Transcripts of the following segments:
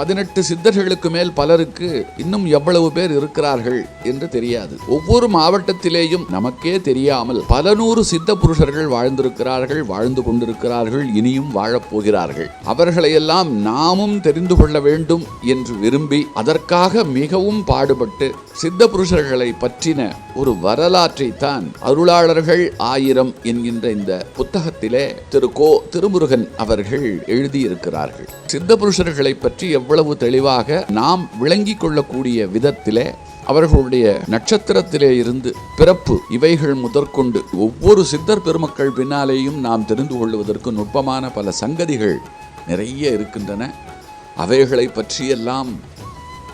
பதினெட்டு சித்தர்களுக்கு மேல் பலருக்கு இன்னும் எவ்வளவு பேர் இருக்கிறார்கள் என்று தெரியாது. ஒவ்வொரு மாவட்டத்திலேயும் நமக்கே தெரியாமல் பல நூறு சித்த புருஷர்கள் வாழ்ந்திருக்கிறார்கள் வாழ்ந்து கொண்டிருக்கிறார்கள் இனியும் வாழப்போகிறார்கள் அவர்களையெல்லாம் நாமும் தெரிந்து கொள்ள வேண்டும் என்று விரும்பி அதற்காக மிகவும் பாடுபட்டு சித்த புருஷர்களை பற்றின ஒரு வரலாற்றை தான் அருளாளர்கள் ஆயிரம் என்கின்ற இந்த புத்தகத்திலே திரு கோ திருமுருகன் அவர்கள் எழுதியிருக்கிறார்கள். சித்த புருஷர்களை பற்றி எவ்வளவு தெளிவாக நாம் விளங்கிக் கொள்ளக்கூடிய விதத்திலே அவர்களுடைய நட்சத்திரத்திலே இருந்து பிறப்பு இவைகள் முதற்கொண்டு ஒவ்வொரு சித்தர் பெருமக்கள் பின்னாலேயும் நாம் தெரிந்து கொள்வதற்கு நுட்பமான பல சங்கதிகள் நிறைய இருக்கின்றன. அவைகளை பற்றியெல்லாம்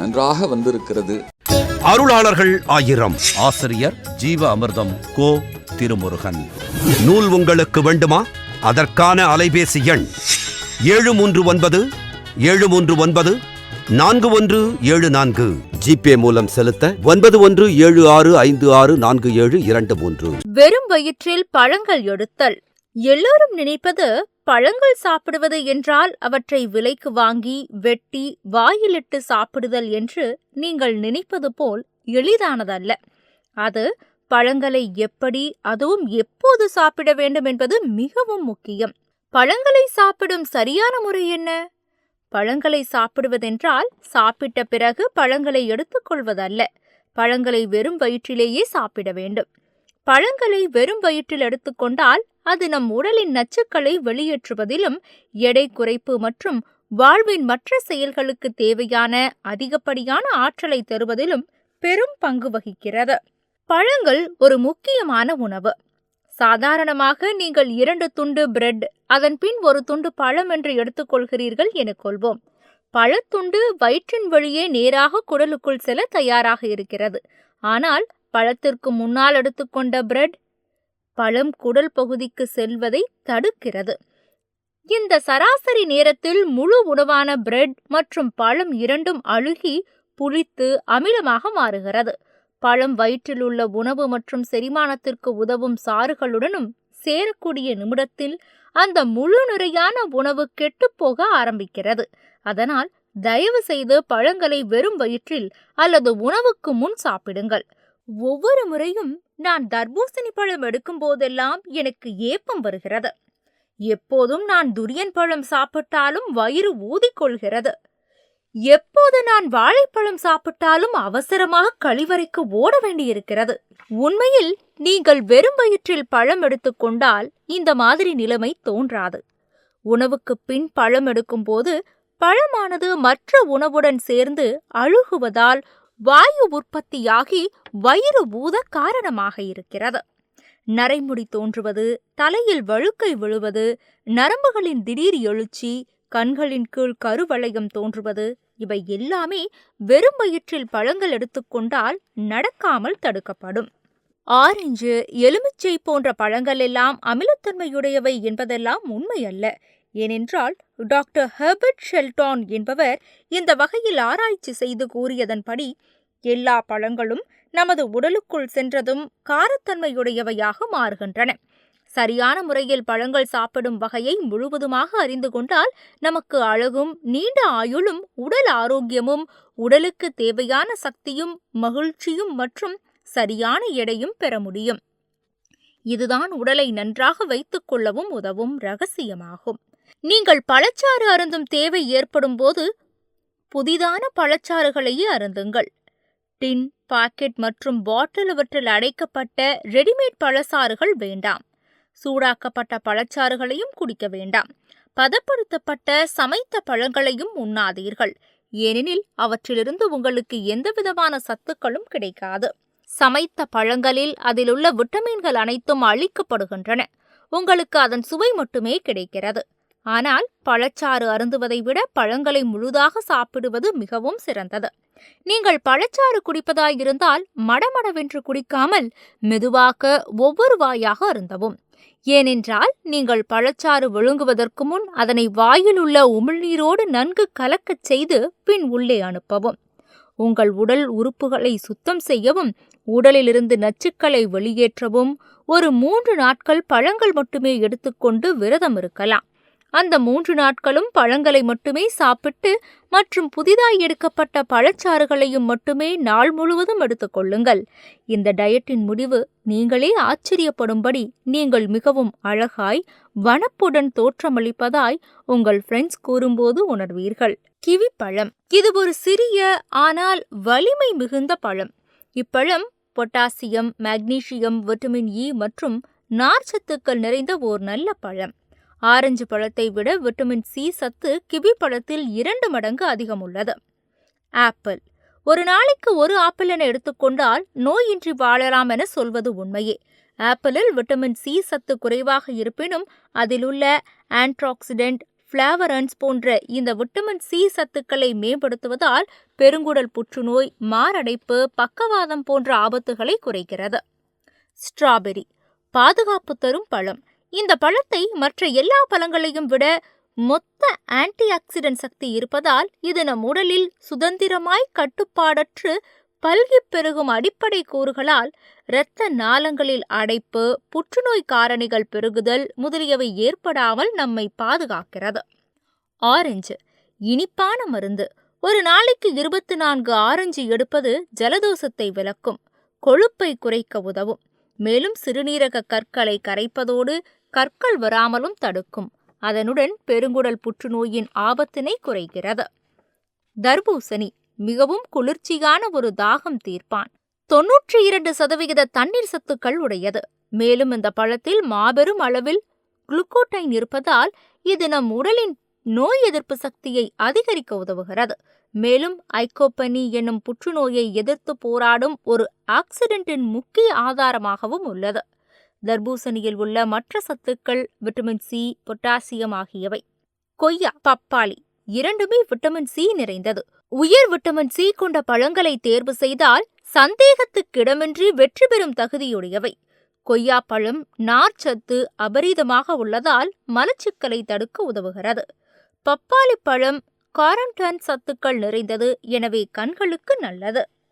நன்றாக வந்திருக்கிறது. அருளாளர்கள் ஆயிரம். ஆசிரியர் ஜீவ அமிர்தம் கோ திருமுருகன். நூல் உங்களுக்கு வேண்டுமா? அதற்கான அலைபேசி எண் ஏழு மூன்று ஒன்பது ஏழு மூன்று ஒன்பது நான்கு ஒன்று ஏழு நான்கு. ஜிபே மூலம் செலுத்த ஒன்பது ஒன்று ஏழு ஆறு ஐந்து ஆறு நான்கு ஏழு இரண்டு மூன்று. வெறும் வயிற்றில் பழங்கள் எடுத்தல். எல்லோரும் நினைப்பது பழங்கள் சாப்பிடுவது என்றால் அவற்றை விலைக்கு வாங்கி வெட்டி வாயிலிட்டு சாப்பிடுதல் என்று நீங்கள் நினைப்பது போல் எளிதானதல்ல. அது பழங்களை எப்படி அதுவும் எப்போது சாப்பிட வேண்டும் என்பது மிகவும் முக்கியம். பழங்களை சாப்பிடும் சரியான முறை என்ன? பழங்களை சாப்பிடுவதென்றால் சாப்பிட்ட பிறகு பழங்களை எடுத்துக்கொள்வதல்ல பழங்களை வெறும் வயிற்றிலேயே சாப்பிட வேண்டும். பழங்களை வெறும் வயிற்றில் எடுத்துக்கொண்டால் அது நம் உடலின் நச்சுக்களை வெளியேற்றுவதிலும் எடை குறைப்பு மற்றும் வாழ்வின் மற்ற செயல்களுக்கு தேவையான அதிகப்படியான ஆற்றலை தருவதிலும் பெரும் பங்கு வகிக்கிறது. பழங்கள் ஒரு முக்கியமான உணவு. சாதாரணமாக நீங்கள் இரண்டு துண்டு பிரெட் அதன் பின் ஒரு துண்டு பழம் என்று எடுத்துக்கொள்கிறீர்கள் என கொள்வோம். பழத்துண்டு வயிற்றின் வழியே நேராக குடலுக்குள் செல்ல தயாராக இருக்கிறது. ஆனால் பழத்திற்கு முன்னால் எடுத்துக்கொண்ட பிரெட் பழம் குடல் பகுதிக்கு செல்வதை தடுக்கிறது. இந்த சராசரி நேரத்தில் முழு உணவான பிரெட் மற்றும் பழம் இரண்டும் அழுகி புளித்து அமிலமாக மாறுகிறது. பழம் வயிற்றில் உள்ள உணவு மற்றும் செரிமானத்திற்கு உதவும் சாறுகளுடனும் சேரக்கூடிய நிமிடத்தில் அந்த முழு நிறையான உணவு கெட்டுப்போக ஆரம்பிக்கிறது. அதனால் தயவு செய்து பழங்களை வெறும் வயிற்றில் அல்லது உணவுக்கு முன் சாப்பிடுங்கள். ஒவ்வொரு முறையும் நான் தர்பூசணி பழம் எடுக்கும் போதெல்லாம் எனக்கு ஏப்பம் வருகிறது. எப்போதும் நான் துரியன் பழம் சாப்பிட்டாலும் வயிறு ஊதிக்கொள்கிறது. எப்போது நான் வாழைப்பழம் சாப்பிட்டாலும் அவசரமாக கழிவறைக்கு ஓட வேண்டியிருக்கிறது. உண்மையில் நீங்கள் வெறும் வயிற்றில் பழம் எடுத்துக்கொண்டால் இந்த மாதிரி நிலைமை தோன்றாது. உணவுக்கு பின் பழம் எடுக்கும்போது பழமானது மற்ற உணவுடன் சேர்ந்து அழுகுவதால் வாயு உற்பத்தியாகி வயிறு ஊத காரணமாக இருக்கிறது. நரைமுடி தோன்றுவது தலையில் வழுக்கை விழுவது நரம்புகளின் திடீர் எழுச்சி கண்களின் கீழ் கருவளையம் தோன்றுவது இவை எல்லாமே வெறும் வயிற்றில் பழங்கள் எடுத்துக்கொண்டால் நடக்காமல் தடுக்கப்படும். ஆரஞ்சு எலுமிச்சை போன்ற பழங்கள் எல்லாம் அமிலத்தன்மையுடையவை என்பதெல்லாம் உண்மையல்ல ஏனென்றால் டாக்டர் ஹெர்பர்ட் ஷெல்டான் என்பவர் இந்த வகையில் ஆராய்ச்சி செய்து கூறியதன்படி எல்லா பழங்களும் நமது உடலுக்குள் சென்றதும் காரத்தன்மையுடையவையாக மாறுகின்றன. சரியான முறையில் பழங்கள் சாப்பிடும் வகையை முழுவதுமாக அறிந்து கொண்டால் நமக்கு அழகும் நீண்ட ஆயுளும் உடல் ஆரோக்கியமும் உடலுக்கு தேவையான சக்தியும் மகிழ்ச்சியும் மற்றும் சரியான எடையும் பெற முடியும். இதுதான் உடலை நன்றாக வைத்துக் கொள்ளவும் உதவும் ரகசியமாகும். நீங்கள் பழச்சாறு அருந்தும் தேவை ஏற்படும் போது புதிதான பழச்சாறுகளையே அருந்துங்கள். டின் பாக்கெட் மற்றும் பாட்டில் இவற்றில் அடைக்கப்பட்ட ரெடிமேட் பழச்சாறுகள் வேண்டாம். சூடாக்கப்பட்ட பழச்சாறுகளையும் குடிக்க வேண்டாம். பதப்படுத்தப்பட்ட சமைத்த பழங்களையும் உண்ணாதீர்கள். ஏனெனில் அவற்றிலிருந்து உங்களுக்கு எந்தவிதமான சத்துக்களும் கிடைக்காது. சமைத்த பழங்களில் அதிலுள்ள விட்டமின்கள் அனைத்தும் அழிக்கப்படுகின்றன. உங்களுக்கு அதன் சுவை மட்டுமே கிடைக்கிறது. ஆனால் பழச்சாறு அருந்துவதை விட பழங்களை முழுதாக சாப்பிடுவது மிகவும் சிறந்தது. நீங்கள் பழச்சாறு குடிப்பதாயிருந்தால் மடமடவென்று குடிக்காமல் மெதுவாக ஒவ்வொரு வாயாக அருந்தவும். ஏனென்றால் நீங்கள் பழச்சாறு விழுங்குவதற்கு முன் அதனை வாயில் உள்ள உமிழ்நீரோடு நன்கு கலக்கச் செய்து பின் உள்ளே அனுப்பவும். உங்கள் உடல் உறுப்புகளை சுத்தம் செய்யவும் உடலிலிருந்து நச்சுக்களை வெளியேற்றவும் ஒரு மூன்று நாட்கள் பழங்கள் மட்டுமே எடுத்துக்கொண்டு விரதம் இருக்கலாம். அந்த மூன்று நாட்களும் பழங்களை மட்டுமே சாப்பிட்டு மற்றும் புதிதாய் எடுக்கப்பட்ட பழச்சாறுகளையும் மட்டுமே நாள் முழுவதும் எடுத்துக்கொள்ளுங்கள் இந்த டயட்டின் முடிவு நீங்களே ஆச்சரியப்படும்படி நீங்கள் மிகவும் அழகாய் வனப்புடன் தோற்றமளிப்பதாய் உங்கள் ஃப்ரெண்ட்ஸ் கூறும்போது உணர்வீர்கள். கிவி பழம் இது ஒரு சிறிய ஆனால் வலிமை மிகுந்த பழம். இப்பழம் பொட்டாசியம் மக்னீசியம் விட்டமின் இ மற்றும் நார்ச்சத்துக்கள் நிறைந்த ஓர் நல்ல பழம். ஆரஞ்சு பழத்தை விட விட்டமின் சி சத்து கிவி பழத்தில் இரண்டு மடங்கு அதிகம் உள்ளது ஆப்பிள். ஒரு நாளைக்கு ஒரு ஆப்பிள் என எடுத்துக்கொண்டால் நோயின்றி வாழலாம் என சொல்வது உண்மையே. ஆப்பிளில் விட்டமின் சி சத்து குறைவாக இருப்பினும் அதில் உள்ள ஆன்ட்ராக்சிடென்ட் ஃப்ளாவரன்ஸ் போன்ற இந்த விட்டமின் சி சத்துக்களை மேம்படுத்துவதால் பெருங்குடல் புற்றுநோய் மாரடைப்பு பக்கவாதம் போன்ற ஆபத்துகளை குறைக்கிறது. ஸ்ட்ராபெரி. பாதுகாப்பு தரும் பழம். இந்த பழத்தை மற்ற எல்லா பழங்களையும் விட மொத்த ஆன்டி ஆக்சிடென்ட் சக்தி இருப்பதால் இது நம் உடலில் சுதந்திரமாய் கட்டுப்பாடற்று பல்கிப் பெருகும் அடிப்படை கூறுகளால் இரத்த நாளங்களில் அடைப்பு புற்றுநோய் காரணிகள் பெருகுதல் முதலியவை ஏற்படாமல் நம்மை பாதுகாக்கிறது. ஆரஞ்சு இனிப்பான மருந்து. ஒரு நாளைக்கு இருபத்தி நான்கு ஆரஞ்சு எடுப்பது ஜலதோஷத்தை விளக்கும் கொழுப்பை குறைக்க உதவும். மேலும் சிறுநீரக கற்களை கரைப்பதோடு கற்கள் வராமலும் தடுக்கும். அதனுடன் பெருங்குடல் புற்றுநோயின் ஆபத்தினை குறைகிறது தர்பூசணி மிகவும் குளிர்ச்சியான ஒரு தாகம் தீர்ப்பான். தொன்னூற்றி இரண்டு சதவிகித தண்ணீர் சத்துக்கள் உடையது. மேலும் இந்த பழத்தில் மாபெரும் அளவில் குளுக்கோட்டைன் இருப்பதால் இது நம் உடலின் நோய் எதிர்ப்பு சக்தியை அதிகரிக்க உதவுகிறது. மேலும் ஐகோப்பனி என்னும் புற்றுநோயை எதிர்த்து போராடும் ஒரு ஆக்சிடென்ட்டின் முக்கிய ஆதாரமாகவும் உள்ளது. தர்பூசணியில் உள்ள மற்ற சத்துக்கள் விட்டமின் சி பொட்டாசியம் ஆகியவை. கொய்யா பப்பாளி இரண்டுமே விட்டமின் சி நிறைந்தது. உயர் விட்டமின் சி கொண்ட பழங்களை தேர்வு செய்தால் சந்தேகத்துக்கிடமின்றி வெற்றி பெறும் தகுதியுடையவை. கொய்யாப்பழம் நார்ச்சத்து அபரீதமாக உள்ளதால் மலச்சிக்கலை தடுக்க உதவுகிறது. பப்பாளி பழம் காரண்டன் சத்துக்கள் நிறைந்தது எனவே கண்களுக்கு நல்லது.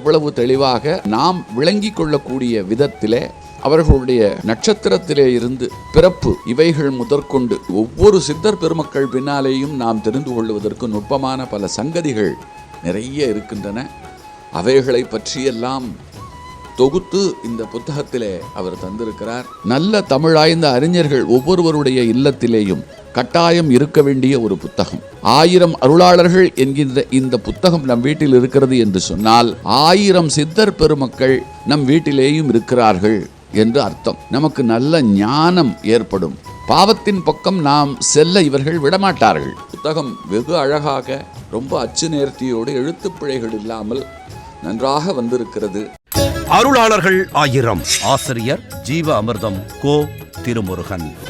எவ்வளவு தெளிவாக நாம் விளங்கிக் கொள்ளக்கூடிய விதத்திலே அவர்களுடைய நட்சத்திரத்திலே இருந்து பிறப்பு இவைகள் முதற்கொண்டு ஒவ்வொரு சித்தர் பெருமக்கள் பின்னாலேயும் நாம் தெரிந்து கொள்வதற்கு நுட்பமான பல சங்கதிகள் நிறைய இருக்கின்றன. அவைகளை பற்றியெல்லாம் தொகுத்து இந்த புத்தகத்திலே அவர் தந்திருக்கிறார். நல்ல தமிழாய்ந்த அறிஞர்கள் ஒவ்வொருவருடைய இல்லத்திலேயும் கட்டாயம் இருக்க வேண்டிய ஒரு புத்தகம். ஆயிரம் அருளாளர்கள் என்கின்ற இந்த புத்தகம் நம் வீட்டில் இருக்கிறது என்று சொன்னால் ஆயிரம் சித்தர் பெருமக்கள் நம் வீட்டிலேயும் இருக்கிறார்கள் என்று அர்த்தம். நமக்கு நல்ல ஞானம் ஏற்படும். பாவத்தின் பக்கம் நாம் செல்ல இவர்கள் விடமாட்டார்கள். புத்தகம் வெகு அழகாக ரொம்ப அச்சு நேர்த்தியோடு எழுத்து பிழைகள் இல்லாமல் நன்றாக வந்திருக்கிறது. அருளாளர்கள் ஆயிரம். ஆசிரியர் ஜீவ அமிர்தம் கோ திருமுருகன்.